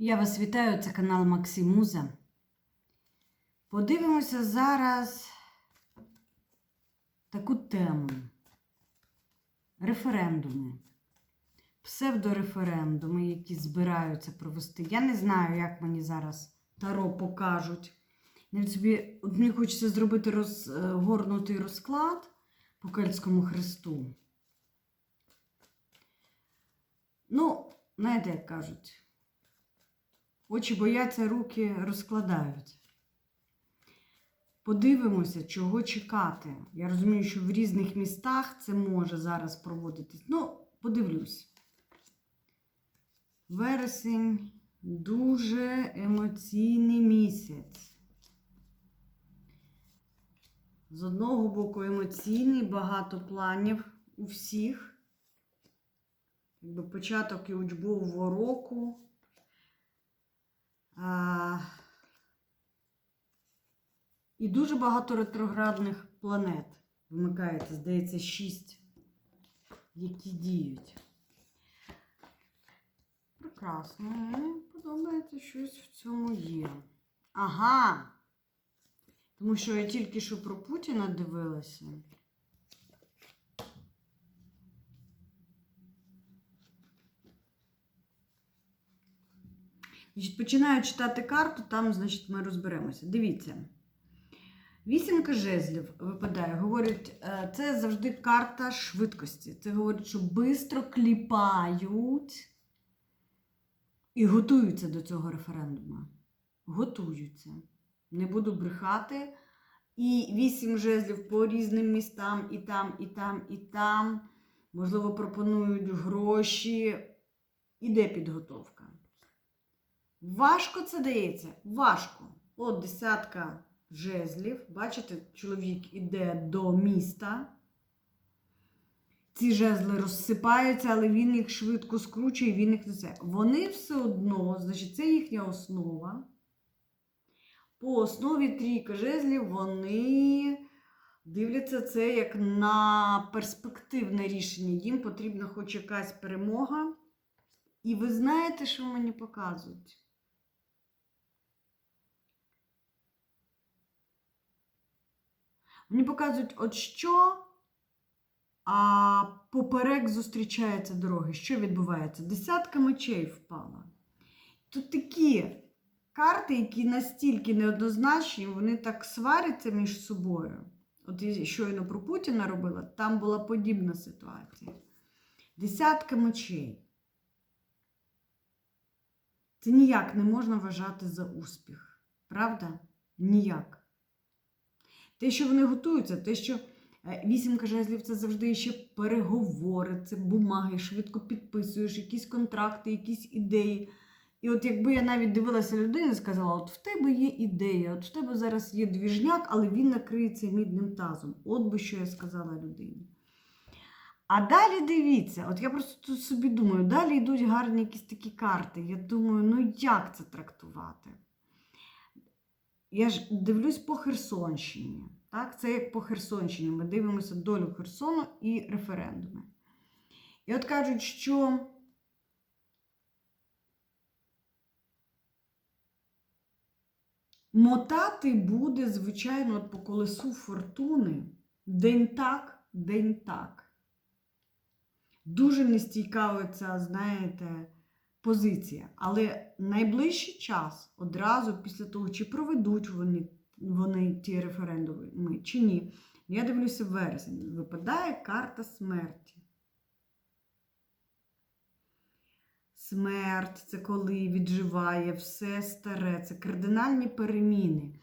Я вас вітаю, це канал Максимуза. Подивимося зараз таку тему. Референдуми. Псевдореферендуми, які збираються провести. Я не знаю, як мені зараз Таро покажуть. Навіть собі, мені хочеться зробити розгорнутий розклад по Кельтському хресту. Ну, знаєте, як кажуть. Очі бояться, руки розкладають. Подивимося, чого чекати. Я розумію, що в різних містах це може зараз проводитись. Ну, подивлюсь. Вересень дуже емоційний місяць. З одного боку, емоційний, багато планів у всіх. Якби початок і учбового року. І дуже багато ретроградних планет вимикається, здається, шість, які діють. Прекрасно. Мені подобається щось в цьому є. Ага. Тому що я тільки що про Путіна дивилася. Починаю читати карту, там, значить, ми розберемося. Дивіться. Вісімка жезлів випадає. Говорить, е, це завжди карта швидкості. Це говорить, що швидко кліпають і готуються до цього референдуму. Готуються. Не буду брехати. І вісім жезлів по різним містам, і там, і там, і там. Можливо, пропонують гроші. Іде підготовка. Важко це дається? Важко. От десятка жезлів. Бачите, чоловік іде до міста. Ці жезли розсипаються, але він їх швидко скручує, він їх несе. Вони все одно, значить, це їхня основа. По основі трійка жезлів вони дивляться це як на перспективне рішення. Їм потрібна хоч якась перемога. І ви знаєте, що мені показують? Мені показують, от що, а поперек зустрічаються дороги. Що відбувається? Десятка мечей впала. Тут такі карти, які настільки неоднозначні, вони так сваряться між собою. От я щойно про Путіна робила, там була подібна ситуація. Десятка мечей. Це ніяк не можна вважати за успіх. Правда? Ніяк. Те, що вони готуються, те, що е, вісімка жезлів це завжди ще переговори, це бумаги, швидко підписуєш, якісь контракти, якісь ідеї. І от якби я навіть дивилася людину і сказала, от в тебе є ідея, от в тебе зараз є двіжняк, але він накриється мідним тазом. От би що я сказала людині. А далі дивіться, от я просто тут собі думаю, далі йдуть гарні якісь такі карти. Я думаю, ну як це трактувати? Я ж дивлюсь по Херсонщині. Так? Це як по Херсонщині. Ми дивимося долю Херсону і референдуми. І от кажуть, що мотати буде, звичайно, от по колесу фортуни день так, день так. Дуже нестійка оця, знаєте, позиція. Але найближчий час, одразу після того, чи проведуть вони, вони ті референдуми, чи ні, я дивлюся вересень, випадає карта смерті. Смерть це коли відживає все старе, це кардинальні переміни.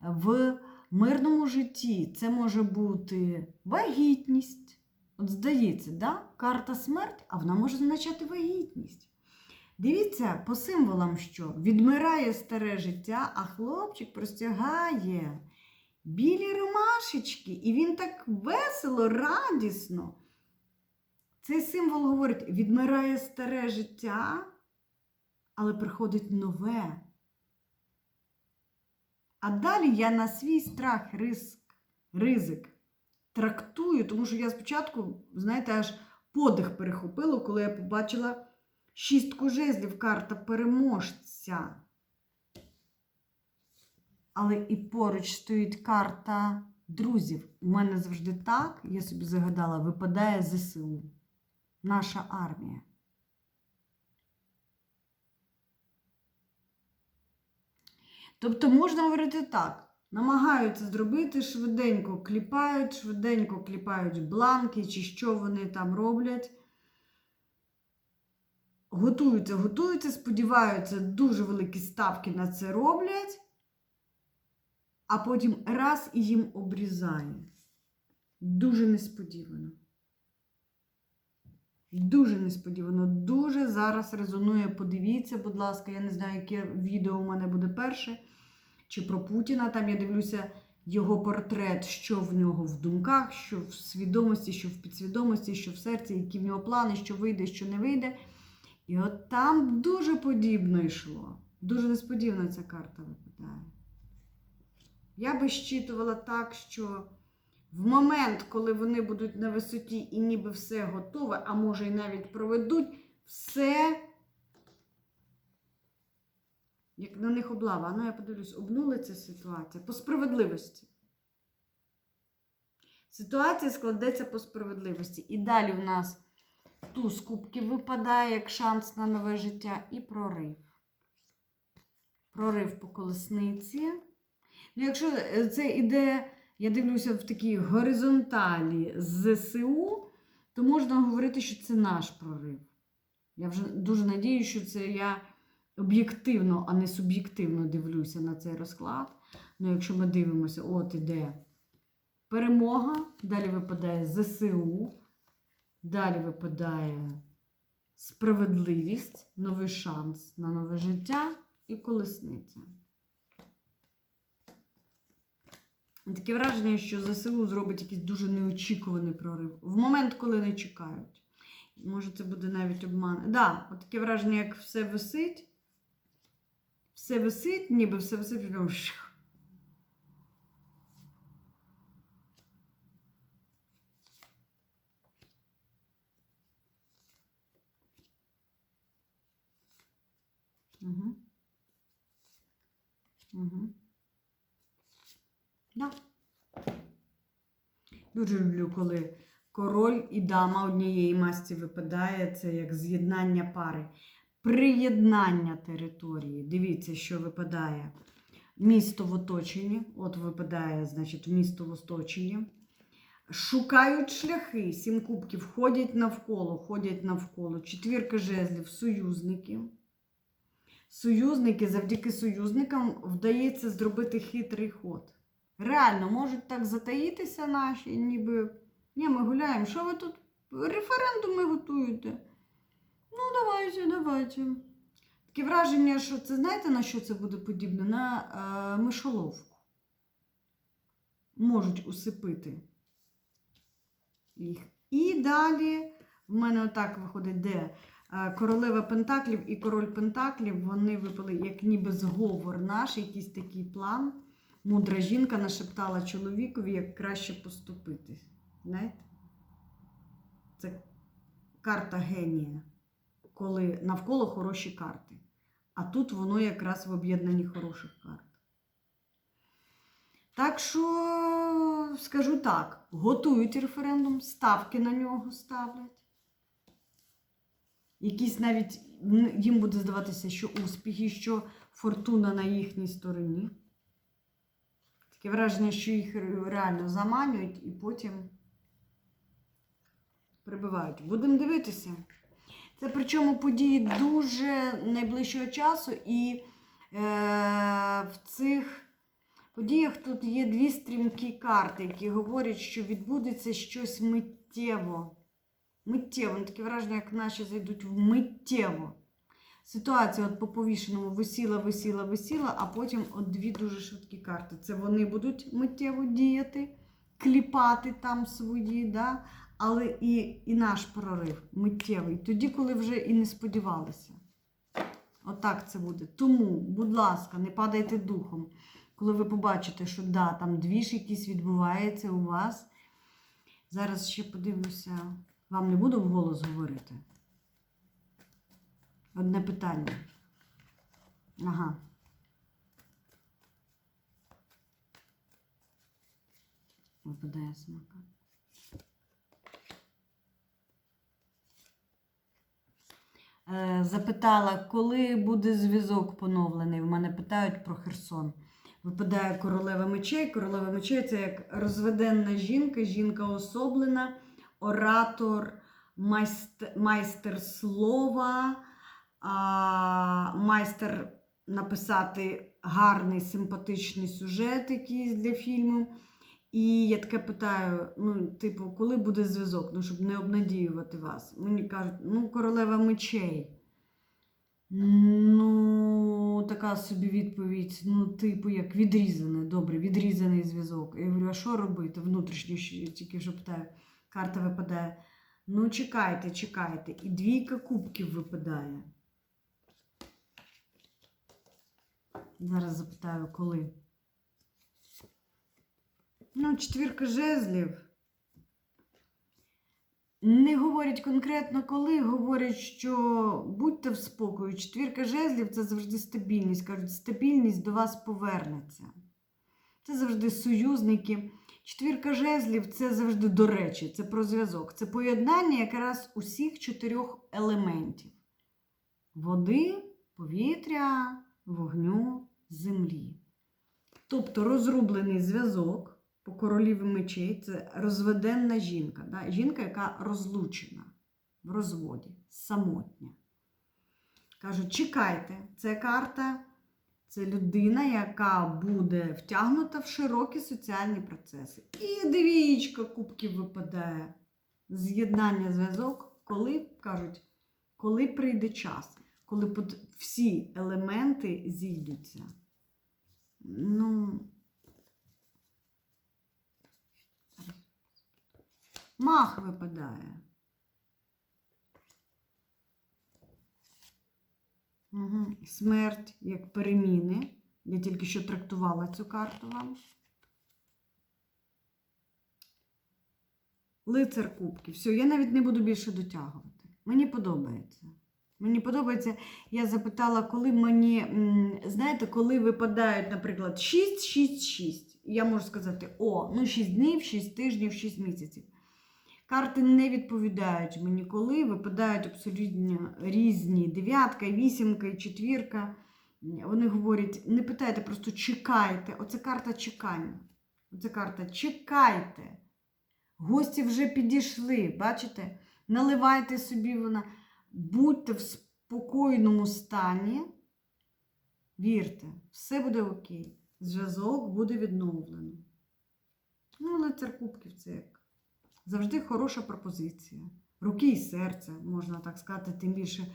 В мирному житті це може бути вагітність. От здається, да? карта смерть, а вона може означати вагітність. Дивіться по символам, що відмирає старе життя, а хлопчик простягає білі ромашечки, і він так весело, радісно. Цей символ говорить: відмирає старе життя, але приходить нове. А далі я на свій страх, риск, ризик трактую, тому що я спочатку, знаєте, аж подих перехопила, коли я побачила шістку жезлів, карта переможця. Але і поруч стоїть карта друзів. У мене завжди так, я собі загадала, випадає ЗСУ. Наша армія. Тобто можна говорити так. Намагаються зробити швиденько кліпають, швиденько кліпають бланки, чи що вони там роблять. Готуються, готуються, сподіваються, дуже великі ставки на це роблять, а потім раз і їм обрізає. Дуже несподівано. Дуже несподівано. Дуже зараз резонує. Подивіться, будь ласка, я не знаю, яке відео у мене буде перше. Чи про Путіна. Там я дивлюся його портрет, що в нього в думках, що в свідомості, що в підсвідомості, що в серці, які в нього плани, що вийде, що не вийде. І от там дуже подібно йшло. Дуже несподівано ця карта випадає. Я би щитувала так, що в момент, коли вони будуть на висоті і ніби все готове, а може і навіть проведуть, все, як на них облава. Ну, я подивлюсь, обнулиться ситуація по справедливості. Ситуація складеться по справедливості. І далі в нас туз кубків випадає як шанс на нове життя і прорив. Прорив по колесниці. Ну, якщо е, це іде, я дивлюся в такій горизонталі з ЗСУ, то можна говорити, що це наш прорив. Я вже дуже надію, що це я об'єктивно, а не суб'єктивно дивлюся на цей розклад. Ну, якщо ми дивимося, от іде перемога, далі випадає ЗСУ, далі випадає справедливість, новий шанс на нове життя і колесниця. Таке враження, що ЗСУ зробить якийсь дуже неочікуваний прорив. В момент, коли не чекають. Може, це буде навіть обман. Так, да, от таке враження, як все висить. Все висить, ніби все висить, Угу. Угу. Да. Дуже люблю, коли король і дама однієї масті випадає. Це як з'єднання пари. Приєднання території. Дивіться, що випадає. Місто в оточенні. От випадає, значить, місто в оточенні. Шукають шляхи. Сім кубків ходять навколо, ходять навколо. Четвірка жезлів, союзників. Союзники, завдяки союзникам вдається зробити хитрий ход. Реально, можуть так затаїтися наші, ніби. Ні, ми гуляємо. Що ви тут референдуми готуєте? Ну, давайте, давайте. Таке враження, що це знаєте, на що це буде подібне? На е, мишоловку. Можуть усипити їх. І далі в мене отак виходить, де королева Пентаклів і король Пентаклів, вони випали як ніби зговор наш, якийсь такий план. Мудра жінка нашептала чоловікові, як краще поступити. Знаєте? Це карта генія, коли навколо хороші карти. А тут воно якраз в об'єднанні хороших карт. Так що, скажу так, готують референдум, ставки на нього ставлять. Якісь навіть їм буде здаватися, що успіхи, що фортуна на їхній стороні. Таке враження, що їх реально заманюють і потім прибивають. Будемо дивитися. Це причому події дуже найближчого часу, і е, в цих подіях тут є дві стрімкі карти, які говорять, що відбудеться щось миттєво. Миттєво. Таке враження, як наші зайдуть в миттєво. Ситуація от по повішеному висіла, висіла, висіла, а потім от дві дуже швидкі карти. Це вони будуть миттєво діяти, кліпати там свої, да? але і, і наш прорив миттєвий. Тоді, коли вже і не сподівалися. Отак це буде. Тому, будь ласка, не падайте духом. Коли ви побачите, що да, там двіж якийсь відбувається у вас. Зараз ще подивлюся, вам не буду вголос говорити. Одне питання. Ага. Випадає смака. Е, Запитала, коли буде зв'язок поновлений. В мене питають про Херсон. Випадає королева мечей. Королева мечей це як розведенна жінка, жінка особлена, оратор, майстер, майстер слова, а, майстер написати гарний симпатичний сюжет якийсь для фільму. І я таке питаю: ну, типу, коли буде зв'язок? Ну, щоб не обнадіювати вас. Мені кажуть, ну, королева мечей. Ну, така собі відповідь, ну, типу, як відрізаний, добре, відрізаний зв'язок. Я говорю, а що робити? Внутрішньо тільки що питаю. Карта випадає. Ну, чекайте, чекайте. І двійка кубків випадає. Зараз запитаю, коли. Ну, четвірка жезлів. Не говорять конкретно коли, говорять, що будьте в спокою. Четвірка жезлів це завжди стабільність. Кажуть, стабільність до вас повернеться. Це завжди союзники. Четвірка жезлів це завжди до речі, це про зв'язок. Це поєднання якраз усіх чотирьох елементів: води, повітря, вогню, землі. Тобто розрублений зв'язок по короліві мечей це розведенна жінка. Да? Жінка, яка розлучена в розводі, самотня. Кажуть, чекайте, це карта, це людина, яка буде втягнута в широкі соціальні процеси. І двічка кубків випадає. З'єднання зв'язок, коли кажуть, коли прийде час, коли всі елементи зійдуться. Ну, Мах випадає. Угу. Смерть як переміни. Я тільки що трактувала цю карту вам. Лицар кубки. Все, я навіть не буду більше дотягувати. Мені подобається. Мені подобається, я запитала, коли мені, знаєте, коли випадають, наприклад, 6, 6, 6. Я можу сказати, о, ну 6 днів, 6 тижнів, 6 місяців. Карти не відповідають мені, коли випадають абсолютно різні дев'ятка, вісімка і четвірка. Вони говорять, не питайте, просто чекайте. Оце карта чекання. Оце карта чекайте. Гості вже підійшли, бачите? Наливайте собі вона. Будьте в спокійному стані. Вірте, все буде окей. Зв'язок буде відновлено. Ну, лицар кубків це як завжди хороша пропозиція. Руки і серце, можна так сказати, тим більше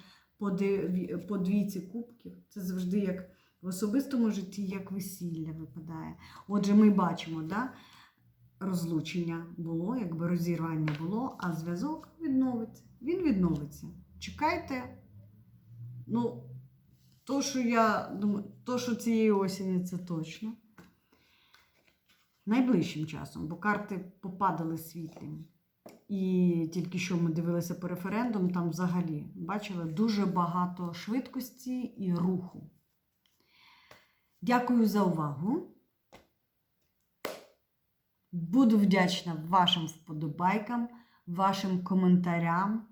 по, двійці кубків. Це завжди як в особистому житті, як весілля випадає. Отже, ми бачимо, да? розлучення було, якби розірвання було, а зв'язок відновиться. Він відновиться. Чекайте. Ну, то, що я думаю, то, що цієї осені, це точно. Найближчим часом, бо карти попадали світлі. І тільки що ми дивилися по референдум, там взагалі бачили дуже багато швидкості і руху. Дякую за увагу. Буду вдячна вашим вподобайкам, вашим коментарям.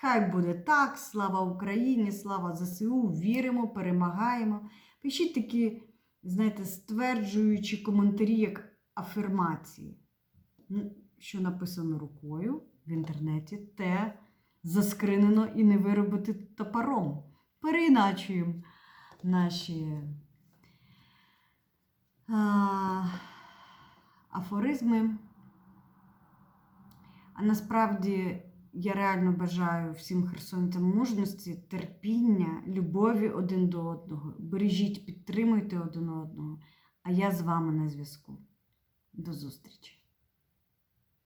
Хай буде так, слава Україні, слава ЗСУ, віримо, перемагаємо. Пишіть такі, знаєте, стверджуючі коментарі, як афірмації. Ну, Що написано рукою в інтернеті, те заскринено і не виробити топором. Переіначуємо наші а, афоризми. А насправді я реально бажаю всім херсонцям мужності, терпіння, любові один до одного. Бережіть, підтримуйте один одного. А я з вами на зв'язку. До зустрічі!